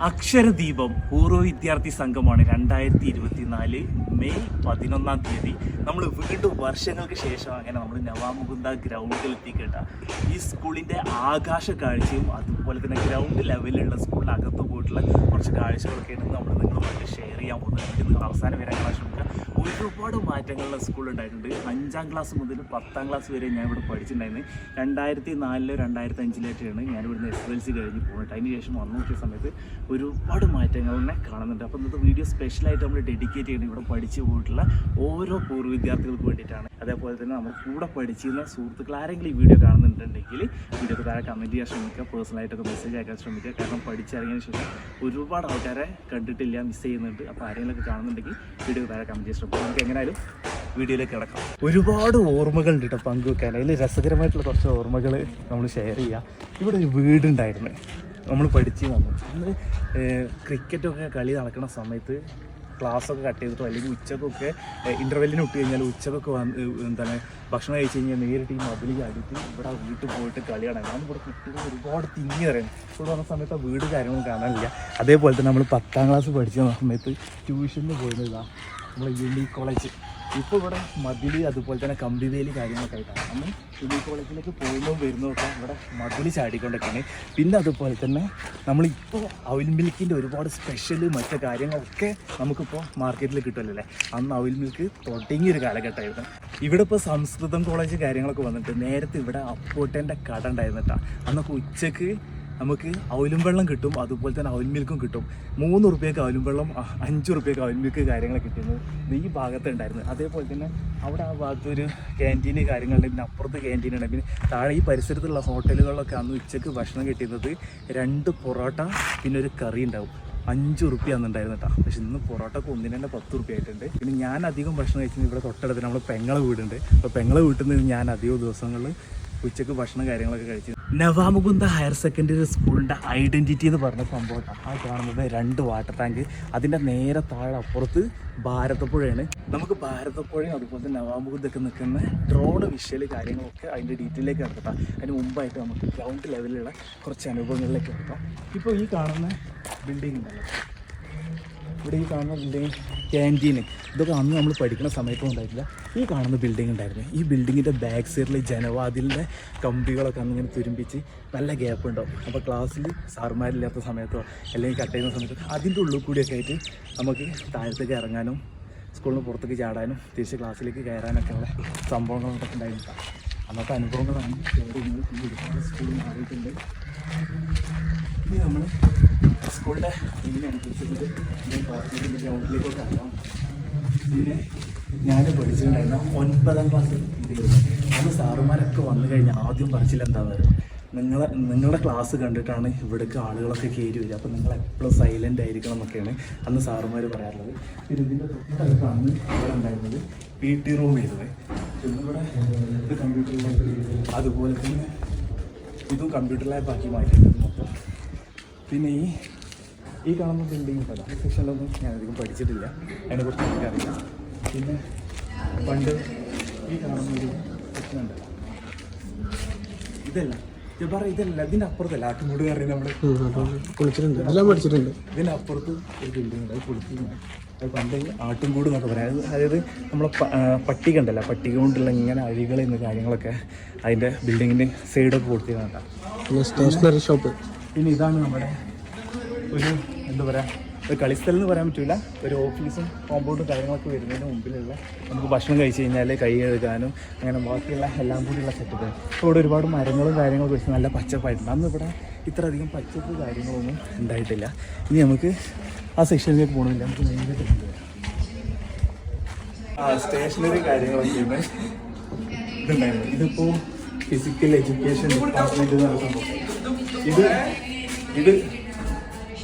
അക്ഷരദീപം പൂർവ വിദ്യാർത്ഥി സംഘമാണ് രണ്ടായിരത്തി ഇരുപത്തിനാല് മെയ് പതിനൊന്നാം തീയതി. നമ്മൾ വീണ്ടും വർഷങ്ങൾക്ക് ശേഷം അങ്ങനെ നമ്മൾ നവാമുകുന്ദ ഗ്രൗണ്ടിൽ എത്തിക്കേട്ട ഈ സ്കൂളിന്റെ ആകാശ കാഴ്ചയും അതുപോലെ തന്നെ ഗ്രൗണ്ട് ലെവലിലുള്ള സ്കൂളിനകത്ത് പോയിട്ടുള്ള കുറച്ച് കാഴ്ചകളൊക്കെ കാഴ്ചകളൊക്കെയാണ് നമ്മൾ നിങ്ങളുമായിട്ട് ഷെയർ ചെയ്യാൻ പോകുന്നത് നിങ്ങൾ അവസാനം കാണാൻ ശ്രമിക്കുക ഒരുപാട് മാറ്റങ്ങളുള്ള സ്കൂൾ ഉണ്ടായിട്ടുണ്ട്. അഞ്ചാം ക്ലാസ് മുതൽ പത്താം ക്ലാസ് വരെ ഞാൻ ഇവിടെ പഠിച്ചിട്ടുണ്ടായിരുന്നു. രണ്ടായിരത്തി നാലിലോ രണ്ടായിരത്തി അഞ്ചിലേക്കാണ് ഞാൻ ഇവിടുന്ന് എസ് എൽ സി കഴിഞ്ഞ് പോകുന്നത് അതിന് ശേഷം വന്നു നോക്കിയ സമയത്ത് ഒരുപാട് മാറ്റങ്ങൾ തന്നെ കാണുന്നുണ്ട്. അപ്പോൾ ഇന്നത്തെ വീഡിയോ സ്പെഷ്യലായിട്ട് നമ്മൾ ഡെഡിക്കേറ്റ് ചെയ്യുന്നത് ഇവിടെ പഠിച്ചു പോയിട്ടുള്ള ഓരോ പൂർവ വിദ്യാർത്ഥികൾക്ക് വേണ്ടിയിട്ടാണ്. അതേപോലെ തന്നെ നമ്മൾ കൂടെ പഠിച്ചിരുന്ന സുഹൃത്തുക്കൾ ആരെങ്കിലും ഈ വീഡിയോ കാണുന്നുണ്ടെങ്കിൽ വീഡിയോ താഴെ കമന്റ് ചെയ്യാൻ ശ്രമിക്കുക. പേഴ്സണലായിട്ടൊക്കെ മെസ്സേജ് അയക്കാൻ ശ്രമിക്കുക. കാരണം പഠിച്ചിറങ്ങിയതിന് ശേഷം ഒരുപാട് ആൾക്കാരെ കണ്ടിട്ടില്ല മിസ് ചെയ്യുന്നുണ്ട്. അപ്പോൾ ആരെങ്കിലുമൊക്കെ കാണുന്നുണ്ടെങ്കിൽ വീഡിയോ താഴെ കമന്റ് ചെയ്യാൻ ശ്രമിക്കുക. നമുക്ക് എങ്ങനെയാലും വീഡിയോയിലേക്ക് കിടക്കാം. ഒരുപാട് ഓർമ്മകൾ ഉണ്ട് കേട്ടോ പങ്കുവെക്കാൻ. അതിൽ രസകരമായിട്ടുള്ള കുറച്ച് ഓർമ്മകൾ നമ്മൾ ഷെയർ ചെയ്യുക ഇവിടെ ഒരു വീടുണ്ടായിരുന്നു. നമ്മൾ പഠിച്ച് വന്നു. അന്ന് ക്രിക്കറ്റൊക്കെ കളി നടക്കുന്ന സമയത്ത് ക്ലാസ്സൊക്കെ കട്ട് ചെയ്തിട്ടോ അല്ലെങ്കിൽ ഉച്ചക്കൊക്കെ ഇന്റർവെല്ലിന് വിട്ട് കഴിഞ്ഞാൽ ഉച്ചക്കൊക്കെ വന്ന് എന്താണ് ഭക്ഷണം കഴിച്ച് കഴിഞ്ഞാൽ നേരിട്ട് ഈ മതിൽ അടുത്ത് ഇവിടെ വീട്ടിൽ പോയിട്ട് കളി കാണാൻ. കാരണം ഇവിടെ കുട്ടികൾ ഒരുപാട് തിങ്ങി തരാം ഇവിടെ വന്ന സമയത്ത് ആ വീട് കാര്യങ്ങളും കാണാനില്ല. അതേപോലെ തന്നെ നമ്മൾ പത്താം ക്ലാസ് പഠിച്ച സമയത്ത് ട്യൂഷനിൽ പോയിരുന്നതാണ് നമ്മൾ യുണി കോളേജ് ഇപ്പോൾ ഇവിടെ മതിൽ അതുപോലെ തന്നെ കമ്പിവേലി കാര്യങ്ങളൊക്കെ ആയിട്ടാണ്. നമ്മൾ യുണി കോളേജിലേക്ക് പോകുന്നതും വരുന്നതൊക്കെ ഇവിടെ മതിൽ ചാടിക്കൊണ്ടൊക്കെയാണ്. പിന്നെ അതുപോലെ തന്നെ നമ്മളിപ്പോൾ അവിൽ മിൽക്കിന്റെ ഒരുപാട് സ്പെഷ്യൽ മറ്റു കാര്യങ്ങളൊക്കെ നമുക്കിപ്പോൾ മാർക്കറ്റിൽ കിട്ടുമല്ലേ അന്ന് അവിൽ മിൽക്ക് തുടങ്ങിയ തുടങ്ങിയൊരു കാലഘട്ടമായിരുന്നു. ഇവിടെ ഇപ്പോൾ സംസ്കൃതം കോളേജ് കാര്യങ്ങളൊക്കെ വന്നിട്ട് നേരത്തെ ഇവിടെ അപ്പോട്ടേന്റെ കട ഉണ്ടായിരുന്നിട്ടാണ് അന്നൊക്കെ ഉച്ചയ്ക്ക് നമുക്ക് അവലും വെള്ളം കിട്ടും അതുപോലെ തന്നെ അവൽ മിൽക്കും കിട്ടും. മൂന്ന് റുപ്യക്ക് അവലും വെള്ളം അഞ്ച് റുപ്യക്ക് അവൽ മിൽക്ക് കാര്യങ്ങൾ കിട്ടുന്നത് ഈ ഭാഗത്ത് ഉണ്ടായിരുന്നു. അതേപോലെ തന്നെ അവിടെ ആ ഭാഗത്ത് ഒരു ക്യാന്റീന് കാര്യങ്ങളുണ്ട് പിന്നെ അപ്പുറത്ത് ക്യാന്റീൻ ഉണ്ട്. പിന്നെ താഴെ ഈ പരിസരത്തുള്ള ഹോട്ടലുകളിലൊക്കെ അന്ന് ഉച്ചയ്ക്ക് ഭക്ഷണം കിട്ടിയിരുന്നത് രണ്ട് പൊറോട്ട പിന്നെ ഒരു കറി ഉണ്ടാവും. അഞ്ച് റുപ്യ അന്നുണ്ടായിരുന്നു കേട്ടോ പക്ഷെ ഇന്ന് പൊറോട്ടക്ക് ഒന്നിന് തന്നെ പത്ത് റുപ്യ ആയിട്ടുണ്ട്. പിന്നെ ഞാൻ അധികം ഭക്ഷണം കഴിച്ചത് ഇവിടെ തൊട്ടടുത്ത് നമ്മൾ പെങ്ങളെ വീടുണ്ട്. അപ്പോൾ പെങ്ങളെ വീട്ടിൽ നിന്ന് ഞാൻ അധികം ദിവസങ്ങളിൽ ഉച്ചയ്ക്ക് ഭക്ഷണം കാര്യങ്ങളൊക്കെ കഴിച്ചു നവാമുകുന്ദ ഹയർ സെക്കൻഡറി സ്കൂളിന്റെ ഐഡന്റിറ്റി എന്ന് പറഞ്ഞ സംഭവം ആ കാണുന്നത് രണ്ട് വാട്ടർ ടാങ്ക്. അതിന്റെ നേരെ താഴെ അപ്പുറത്ത് ഭാരതപ്പുഴയാണ്. നമുക്ക് ഭാരതപ്പുഴയും അതുപോലെ തന്നെ നവാമുകുന്ദൊക്കെ നിൽക്കുന്ന ഡ്രോൺ വിഷ്വൽ കാര്യങ്ങളൊക്കെ അതിന്റെ ഡീറ്റെയിലേക്ക് എടുക്കാം അതിന് മുമ്പായിട്ട് നമുക്ക് ഗ്രൗണ്ട് ലെവലിലുള്ള കുറച്ച് അനുഭവങ്ങളിലേക്ക് കിടക്കാം ഇപ്പോൾ ഈ കാണുന്ന ബിൽഡിംഗ് ഉണ്ടല്ലോ. ഇവിടെ ഈ കാണുന്ന ബിൽഡിംഗ് ക്യാന്റീൻ ഇതൊക്കെ അന്ന് നമ്മൾ പഠിക്കുന്ന സമയത്തും ഉണ്ടായിട്ടില്ല. ഈ കാണുന്ന ബിൽഡിംഗ് ഉണ്ടായിരുന്നു. ഈ ബിൽഡിങ്ങിന്റെ ബാക്ക് സൈഡിലെ ജനവാതിലിന്റെ കമ്പികളൊക്കെ അന്ന് ഇങ്ങനെ തുരുമ്പിച്ച് നല്ല ഗ്യാപ്പ് ഉണ്ടാവും. അപ്പോൾ ക്ലാസ്സിൽ സാർമാരില്ലാത്ത സമയത്തോ അല്ലെങ്കിൽ കട്ട് ചെയ്യുന്ന സമയത്തോ അതിന്റെ ഉള്ളിൽ കൂടിയൊക്കെ ആയിട്ട് നമുക്ക് താഴത്തേക്ക് ഇറങ്ങാനും സ്കൂളിൽ നിന്ന് പുറത്തേക്ക് ചാടാനും തിരിച്ച് ക്ലാസ്സിലേക്ക് കയറാനൊക്കെയുള്ള സംഭവങ്ങളൊക്കെ ഉണ്ടായിരുന്നു. അന്നത്തെ അനുഭവങ്ങളാണ് ഒരുപാട് സ്കൂളിൽ മാറിയിട്ടുണ്ട്. ഇനി നമ്മൾ സ്കൂളിന്റെ പിന്നെ ഞാൻ പഠിച്ചിട്ടുണ്ടായിരുന്ന ഒൻപതാം ക്ലാസ് അന്ന് സാറുമാരൊക്കെ വന്നു കഴിഞ്ഞാൽ ആദ്യം പറച്ചില്ല എന്താ പറയുക? നിങ്ങളെ നിങ്ങളുടെ ക്ലാസ് കണ്ടിട്ടാണ് ഇവിടേക്ക് ആളുകളൊക്കെ കയറി വരിക. അപ്പോൾ നിങ്ങൾ എപ്പോഴും സൈലന്റ് ആയിരിക്കണം എന്നൊക്കെയാണ് അന്ന് സാറുമാർ പറയാറുള്ളത്. ഇതിന്റെ തൊട്ടടുത്താണ് ഇവിടെ ഉണ്ടായിരുന്നത് പി ടി റൂം ഇവിടെ ഇത് കമ്പ്യൂട്ടർ ലാബ് അതുപോലെ തന്നെ ഇതും കമ്പ്യൂട്ടർ ലാബ് ആക്കി മാറ്റിയിട്ടുണ്ട് മൊത്തം. പിന്നെ ഈ ഈ കാണുന്ന ബിൽഡിംഗ് ഉണ്ടല്ലോ ഈ സെക്ഷനിലൊന്നും ഞാൻ അധികം പഠിച്ചിട്ടില്ല. അതിനെക്കുറിച്ച് എനിക്കറിയില്ല. പിന്നെ പണ്ട് ഈ കാണുന്ന ഒരു സെക്ഷൻ ഉണ്ടല്ലോ. ഇതല്ല പറ ഇതല്ല ഇതിന്റെ അപ്പുറത്തല്ല ആട്ടുമൂട് കയറി നമ്മൾ കുളിച്ചിട്ടുണ്ട്. എല്ലാം പഠിച്ചിട്ടുണ്ട്. ഇതിന്റെ അപ്പുറത്ത് ഒരു ബിൽഡിംഗ് ഉണ്ട് അത് പൊളിച്ചിരുന്നു അത് പണ്ട് ആട്ടുംകൂട് എന്നൊക്കെ പറയാം. അത് അതായത് നമ്മളെ പട്ടിക ഉണ്ടല്ലോ പട്ടിക കൊണ്ടുള്ള ഇങ്ങനെ അഴികൾ എന്ന കാര്യങ്ങളൊക്കെ അതിന്റെ ബിൽഡിങ്ങിന്റെ സൈഡൊക്കെ കൊടുത്തിരുന്നുണ്ട് പിന്നെ സ്റ്റേഷനറി ഷോപ്പ് പിന്നെ ഇതാണ് നമ്മുടെ ഒരു എന്താ പറയുക ഒരു കളിസ്ഥലം എന്ന് പറയാൻ പറ്റില്ല ഒരു ഓഫീസും കോമ്പൗണ്ടും കാര്യങ്ങളൊക്കെ വരുന്നതിന് മുമ്പിലുള്ള നമുക്ക് ഭക്ഷണം കഴിച്ച് കഴിഞ്ഞാൽ കൈ കഴുകാനും അങ്ങനെ ബാക്കിയുള്ള എല്ലാം കൂടിയുള്ള സെറ്റപ്പ് ഇപ്പോൾ ഇവിടെ ഒരുപാട് മരങ്ങളും കാര്യങ്ങളൊക്കെ വെച്ച് നല്ല പച്ചപ്പായിട്ടുണ്ട്. അന്ന് ഇവിടെ ഇത്രയധികം പച്ചപ്പ് കാര്യങ്ങളൊന്നും ഉണ്ടായിട്ടില്ല. ഇനി നമുക്ക് ആ സെക്ഷനിലേക്ക് പോകണമില്ല നമുക്ക് ആ സ്റ്റേഷനറി കാര്യങ്ങളൊക്കെ ഇതിപ്പോൾ ഫിസിക്കൽ എഡ്യൂക്കേഷൻ ഡിപ്പാർട്ട്മെന്റ് ഇത് ഇത്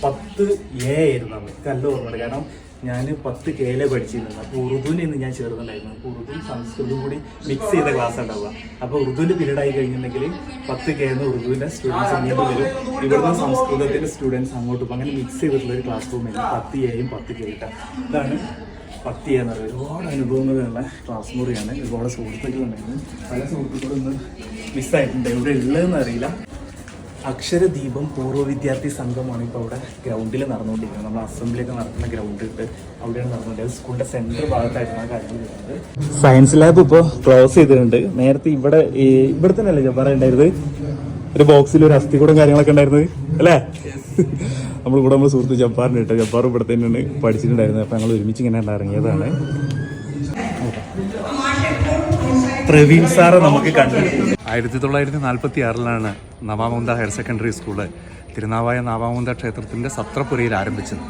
പത്ത് എ ആയിരുന്നു നമുക്ക് നല്ല ഓർമ്മയുണ്ട്. കാരണം ഞാൻ പത്ത് കേല പഠിച്ചിരുന്നത്. അപ്പോൾ ഉറുദുവിന് ഞാൻ ചേർന്നുണ്ടായിരുന്നു അപ്പോൾ ഉറുദുവും സംസ്കൃതവും കൂടി മിക്സ് ചെയ്ത ക്ലാസ് ഉണ്ടാവുക. അപ്പോൾ ഉറുദുവിന്റെ പീരീഡ് ആയി കഴിഞ്ഞിട്ടുണ്ടെങ്കിൽ പത്ത് കേന്ന് ഉറുദുവിന്റെ സ്റ്റുഡൻസ് ഇങ്ങോട്ട് വരും. ഇവിടുന്ന് സംസ്കൃതത്തിന്റെ സ്റ്റുഡൻസ് അങ്ങോട്ട് പോകും. അങ്ങനെ മിക്സ് ചെയ്തിട്ടുള്ള ഒരു ക്ലാസ് റൂമിൽ പത്ത് എയും പത്ത് കെ ഇതാണ് പത്ത് എന്ന് പറയുന്നത്. ഒരുപാട് അനുഭവങ്ങളുള്ള ക്ലാസ് മുറിയാണ്. ഒരുപാട് സുഹൃത്തുക്കളുണ്ടായിരുന്നു. പല സുഹൃത്തുക്കളും ഇന്ന് മിസ്സായിട്ടുണ്ട് ഇവിടെ ഉള്ളതെന്ന് അറിയില്ല. അക്ഷരദീപം പൂർവ വിദ്യാർത്ഥി സംഘമാണ് ഇപ്പോൾ അവിടെ ഗ്രൗണ്ടിൽ നടന്നുകൊണ്ടിരിക്കുന്നത്. നമ്മൾ അസംബ്ലിയൊക്കെ നടക്കുന്ന ഗ്രൗണ്ട് ഇട്ട് അവിടെയാണ് നടന്നുകൊണ്ടിരിക്കുന്നത്. സ്കൂളിന്റെ സെന്റർ ഭാഗത്തായിരുന്നു ആ കാര്യങ്ങൾ വരുന്നത്. സയൻസ് ലാബ് ഇപ്പോൾ ക്ലോസ് ചെയ്തിട്ടുണ്ട്. നേരത്തെ ഇവിടെ ഇവിടെ തന്നെ അല്ലേ ജബ്ബാറ ഉണ്ടായിരുന്നത് ഒരു ബോക്സിൽ ഒരു അസ്ഥികൂടം കാര്യങ്ങളൊക്കെ ഉണ്ടായിരുന്നത് അല്ലേ? നമ്മൾ കൂടെ നമ്മൾ സുഹൃത്ത് ജബ്ബാറിന് ഇട്ട് ജബ്ബാർ ഇവിടെ തന്നെയാണ് പഠിച്ചിട്ടുണ്ടായിരുന്നത്. അപ്പം ഞങ്ങൾ ഒരുമിച്ച് ഇങ്ങനെ ഇറങ്ങിയതാണ്. പ്രവീൺ സാറ് നമുക്ക് കണ്ടു ആയിരത്തി തൊള്ളായിരത്തി നാൽപ്പത്തി ആറിലാണ് Navamukunda higher secondary school Tirunavaya Navamukunda ക്ഷേത്രത്തിന്റെ സത്രപുരയിൽ ആരംഭിച്ചത്.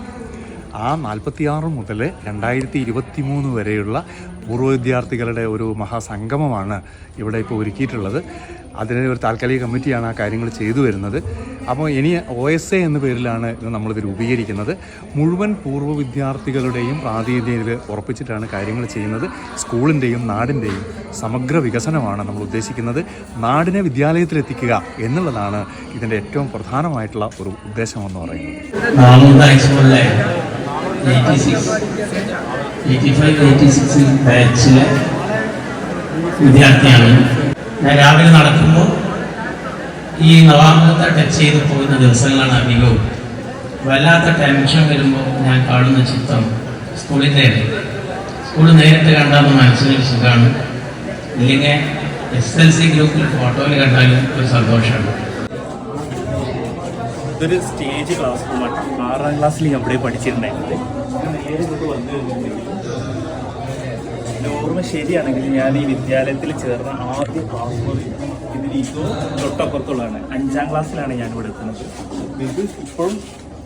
ആ നാൽപ്പത്തിയാറ് മുതൽ രണ്ടായിരത്തി ഇരുപത്തി മൂന്ന് വരെയുള്ള പൂർവ വിദ്യാർത്ഥികളുടെ ഒരു മഹാസംഗമമാണ് ഇവിടെ ഇപ്പോൾ ഒരുക്കിയിട്ടുള്ളത്. അതിന് ഒരു താൽക്കാലിക കമ്മിറ്റിയാണ് ആ കാര്യങ്ങൾ ചെയ്തു വരുന്നത്. അപ്പോൾ ഇനി ഒ എസ് എ എന്ന പേരിലാണ് ഇത് നമ്മളിത് രൂപീകരിക്കുന്നത്. മുഴുവൻ പൂർവ വിദ്യാർത്ഥികളുടെയും പ്രാതിനിധ്യത്തിൽ ഉറപ്പിച്ചിട്ടാണ് കാര്യങ്ങൾ ചെയ്യുന്നത്. സ്കൂളിന്റെയും നാടിന്റെയും സമഗ്ര വികസനമാണ് നമ്മൾ ഉദ്ദേശിക്കുന്നത്. നാടിനെ വിദ്യാലയത്തിലെത്തിക്കുക എന്നുള്ളതാണ് ഇതിന്റെ ഏറ്റവും പ്രധാനമായിട്ടുള്ള ഒരു ഉദ്ദേശം എന്ന് പറയുന്നത് വിദ്യാർത്ഥിയാണ്. ഞാൻ രാവിലെ നടക്കുമ്പോൾ ഈ നവാമത്തെ ടച്ച് ചെയ്ത് പോകുന്ന ദിവസങ്ങളാണ് അധികവും. വല്ലാത്ത ടെൻഷൻ വരുമ്പോൾ ഞാൻ കാണുന്ന ചിത്രം സ്കൂളിന്റെ സ്കൂൾ നേരിട്ട് കണ്ടാൽ മനസ്സിനൊരു സുഖമാണ് ഇല്ലെങ്കിൽ എസ് എൽ സി ഗ്രൂപ്പിൽ ഫോട്ടോയിൽ കണ്ടാലും ഒരു സന്തോഷമാണ്. ഇതൊരു സ്റ്റേജ് ക്ലാസ് ആറാം ക്ലാസ്സിൽ ഞാൻ ഇവിടെ എന്റെ ഓർമ്മ ശരിയാണെങ്കിൽ ഞാൻ ഈ വിദ്യാലയത്തിൽ ചേർന്ന ആദ്യ ക്ലാസ് തൊട്ടപ്പുറത്തുള്ളതാണ്. അഞ്ചാം ക്ലാസ്സിലാണ് ഞാൻ ഇവിടെ എത്തുന്നത്. ഇത് ഇപ്പോഴും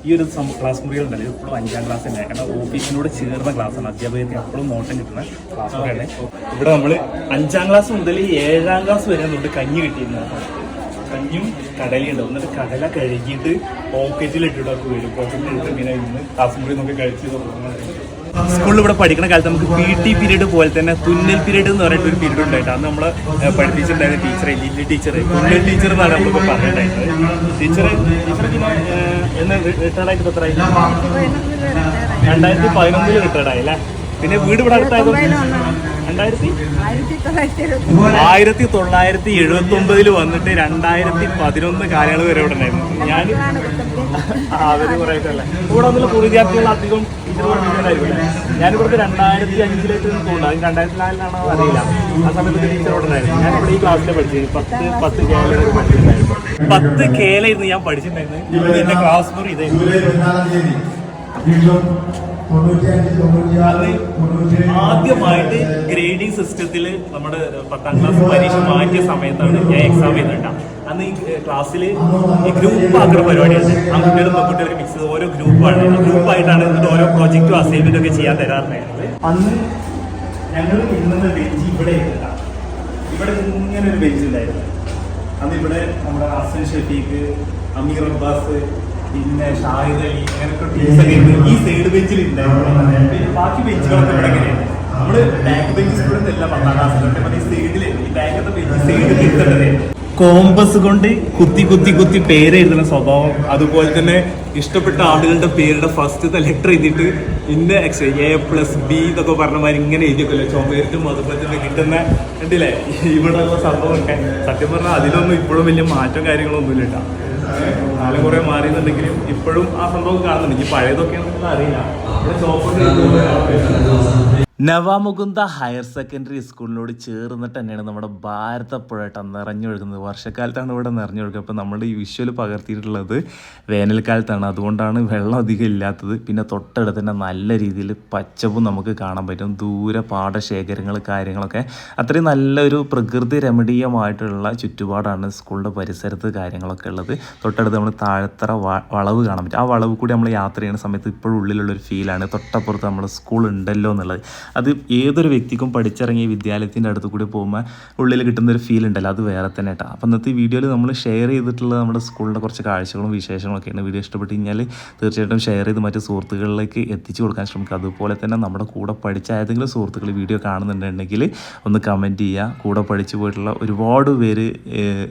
ഈ ഒരു ക്ലാസ് മുറികൾ ഉണ്ടല്ലോ ഇപ്പോഴും അഞ്ചാം ക്ലാസ് തന്നെ. കാരണം ഓഫീസിനോട് ചേർന്ന ക്ലാസ്സാണ് അധ്യാപകർക്ക് എപ്പോഴും നോട്ടം കിട്ടുന്ന ക്ലാസ് മുറിയാണ്. ഇവിടെ നമ്മൾ അഞ്ചാം ക്ലാസ് മുതൽ ഏഴാം ക്ലാസ് വരെ നമുക്ക് കഞ്ഞി കിട്ടിയിരുന്നതാണ് കഞ്ഞും കടലയും ഉണ്ടാവും. എന്നിട്ട് കടല കഴുകിയിട്ട് പോക്കറ്റിൽ ഇട്ടിട്ടൊക്കെ വരും. പോക്കറ്റിൽ ഇട്ട് ഇങ്ങനെ ഇന്ന് മുറി നമുക്ക് കഴിച്ച് സ്കൂളിൽ ഇവിടെ പഠിക്കുന്ന കാലത്ത് നമുക്ക് പി ടി പീരീഡ് പോലെ തന്നെ തുന്നൽ പീരീഡ് എന്ന് പറഞ്ഞിട്ട് ഒരു പീരീഡ് ഉണ്ടായിട്ട് അന്ന് നമ്മളെ പഠിപ്പിച്ചിട്ടുണ്ടായിരുന്ന ടീച്ചറെ ലില്ലി ടീച്ചർ തുന്നൽ ടീച്ചർ എന്നാണ് നമ്മളിപ്പോൾ പറഞ്ഞിട്ടുണ്ടായിരുന്നത്. ടീച്ചർ ടീച്ചർ പിന്നെ ഏഹ്, എന്ന് റിട്ടയർഡ് ആയിട്ട് എത്ര രണ്ടായിരത്തി പതിനൊന്നിൽ റിട്ടയർഡ് ആയി അല്ലേ? പിന്നെ വീട് ഇവിടെ അടുത്തായത് ആയിരത്തി തൊള്ളായിരത്തി എഴുപത്തി ഒമ്പതിൽ വന്നിട്ട് രണ്ടായിരത്തി പതിനൊന്ന് കാലയളവ് വരെ ഇവിടെ ഉണ്ടായിരുന്നു. ഞാൻ അവർ കുറെ ഇവിടെ വന്നുള്ള പൂർവ അധികം ഞാനിവിടുത്തെ രണ്ടായിരത്തി അഞ്ചിലേക്ക് തോന്നുന്നു അതിന് രണ്ടായിരത്തി നാലിലാണോ അറിയില്ല. ആ സമയത്ത് ടീച്ചർ ഇവിടെ ഉണ്ടായിരുന്നു. ഞാൻ ഇവിടെ ഈ ക്ലാസ്സിൽ പഠിച്ചത്. പത്ത് പത്ത് കേരള പഠിച്ചിട്ടുണ്ടായിരുന്നു. പത്ത് കേരളായിരുന്നു ഞാൻ പഠിച്ചിട്ടുണ്ടായിരുന്നു. എന്റെ ക്ലാസ് മുറി ഇതായിരുന്നു. ആദ്യമായിട്ട് ഗ്രേഡിംഗ് സിസ്റ്റത്തിൽ നമ്മുടെ പത്താം ക്ലാസ് പരീക്ഷ മാറ്റിയ സമയത്താണ് ഞാൻ എക്സാം ചെയ്തിട്ടാ അന്ന് ഈ ക്ലാസ്സിൽ ഈ ഗ്രൂപ്പ് ആക്കുന്ന പരിപാടിയുണ്ട് ആൺകുട്ടികളും പെൺകുട്ടികളും മിക്സ് ഓരോ ഗ്രൂപ്പാണ് ഗ്രൂപ്പായിട്ടാണ് എന്നിട്ട് ഓരോ പ്രോജക്റ്റും അസൈൻമെന്റ് ഒക്കെ ചെയ്യാൻ തരാറുണ്ടായിരുന്നത് അന്ന് ഞങ്ങൾ ബെഞ്ച് ഇവിടെ ഇവിടെ ഇങ്ങനെ ഒരു ബെഞ്ച് ഉണ്ടായിരുന്നു. അന്ന് ഇവിടെ നമ്മുടെ ഹസൻ ഷഫീഖ് അമീർ അബ്ബാസ് പിന്നെ ഷാഹിദ് അലി അങ്ങനെയൊക്കെ ഈ സൈഡ് ബെഞ്ചിൽ ഉണ്ടായിരുന്നു പിന്നെ ബാക്കി ബെഞ്ചുകളൊക്കെ ഇവിടെ എങ്ങനെയാണ്? നമ്മൾ ബാക്ക് ബെഞ്ച് സ്റ്റുഡൻസ് എല്ലാം പത്താം ക്ലാസ് ഈ സൈഡിൽ ഈ ബാക്കത്തെ ബെഞ്ച് സൈഡിൽ ഇരുത്തേണ്ടത് കോമ്പസ് കൊണ്ട് കുത്തി കുത്തി കുത്തി പേര് എഴുതുന്ന സ്വഭാവം. അതുപോലെ തന്നെ ഇഷ്ടപ്പെട്ട ആളുകളുടെ പേരുടെ ഫസ്റ്റത്തെ ലെറ്റർ എഴുതിയിട്ട് ഇന്ന എക്സ് എ പ്ലസ് ബി എന്നൊക്കെ പറഞ്ഞ മാതിരി ഇങ്ങനെ എഴുതിയൊക്കെ ചുമരിട്ടും അതുപോലെ തന്നെ കിട്ടുന്ന കണ്ടില്ലേ? ഇവിടെ ഉള്ള സംഭവമൊക്കെ. സത്യം പറഞ്ഞാൽ അതിലൊന്നും ഇപ്പോഴും വലിയ മാറ്റം കാര്യങ്ങളൊന്നും ഇല്ല കേട്ടോ. കാലം കുറെ മാറിയെന്നുണ്ടെങ്കിലും ഇപ്പോഴും ആ സംഭവം കാണുന്നുണ്ട്. ഇനി പഴയതൊക്കെയാണെന്നുള്ള അറിയില്ല. ഇവിടെ നവാമുകുന്ദ ഹയർ സെക്കൻഡറി സ്കൂളിനോട് ചേർന്നിട്ട് തന്നെയാണ് നമ്മുടെ ഭാരതപ്പുഴ നിറഞ്ഞൊഴുകുന്നത്. വർഷക്കാലത്താണ് ഇവിടെ നിറഞ്ഞൊഴുകുക അപ്പോൾ നമ്മൾ ഈ വിഷ്വൽ പകർത്തിയിട്ടുള്ളത് വേനൽക്കാലത്താണ്. അതുകൊണ്ടാണ് വെള്ളം അധികം ഇല്ലാത്തത്. പിന്നെ തൊട്ടടുത്ത് തന്നെ നല്ല രീതിയിൽ പച്ചപ്പും നമുക്ക് കാണാൻ പറ്റും. ദൂരെ പാടശേഖരങ്ങൾ കാര്യങ്ങളൊക്കെ അത്രയും നല്ലൊരു പ്രകൃതി രമണീയമായിട്ടുള്ള ചുറ്റുപാടാണ് സ്കൂളിന്റെ പരിസരത്ത് കാര്യങ്ങളൊക്കെ ഉള്ളത്. തൊട്ടടുത്ത് നമ്മൾ താഴത്തറ വളവ് കാണാൻ പറ്റും. ആ വളവ് കൂടി നമ്മൾ യാത്ര ചെയ്യുന്ന സമയത്ത് ഇപ്പോഴും ഉള്ളിലുള്ളൊരു ഫീലാണ് തൊട്ടപ്പുറത്ത് നമ്മുടെ സ്കൂൾ ഉണ്ടല്ലോ എന്നുള്ളത്. അത് ഏതൊരു വ്യക്തിക്കും പഠിച്ചിറങ്ങിയ വിദ്യാലയത്തിന്റെ അടുത്ത് കൂടി പോകുമ്പോൾ ഉള്ളിൽ കിട്ടുന്ന ഒരു ഫീൽ ഉണ്ടല്ലോ അത് വേറെ തന്നെ കേട്ടോ. അപ്പം ഇന്നത്തെ വീഡിയോയിൽ നമ്മൾ ഷെയർ ചെയ്തിട്ടുള്ള നമ്മുടെ സ്കൂളിന്റെ കുറച്ച് കാഴ്ചകളും വിശേഷങ്ങളും ഒക്കെയാണ്. വീഡിയോ ഇഷ്ടപ്പെട്ട് കഴിഞ്ഞാൽ തീർച്ചയായിട്ടും ഷെയർ ചെയ്ത് മറ്റ് സുഹൃത്തുക്കളിലേക്ക് എത്തിച്ചു കൊടുക്കാൻ ശ്രമിക്കുക. അതുപോലെ തന്നെ നമ്മുടെ കൂടെ പഠിച്ച ഏതെങ്കിലും സുഹൃത്തുക്കൾ വീഡിയോ കാണുന്നുണ്ടെങ്കിൽ ഒന്ന് കമന്റ് ചെയ്യുക. കൂടെ പഠിച്ചു പോയിട്ടുള്ള ഒരുപാട് പേര്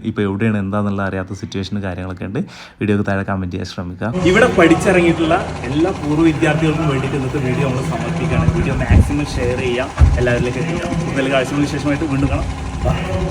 ഇപ്പോൾ എവിടെയാണ് എന്താണെന്നുള്ള അറിയാത്ത സിറ്റുവേഷൻ കാര്യങ്ങളൊക്കെ ഉണ്ട്. വീഡിയോക്ക് താഴെ കമന്റ് ചെയ്യാൻ ശ്രമിക്കുക. ഇവിടെ പഠിച്ചിറങ്ങിയിട്ടുള്ള എല്ലാ പൂർവ വിദ്യാർത്ഥികൾക്കും വേണ്ടിയിട്ട് ഇന്നത്തെ വീഡിയോ നമ്മൾ സമർപ്പിക്കുകയാണ്. വീഡിയോ മാക്സിമം ഷെയർ ചെയ്യാം. എല്ലാവരിലേക്കും എത്തിക്കാം. നല്ല കാഴ്ചകൾ വിശേഷമായിട്ട് വീണ്ടും കാണാം.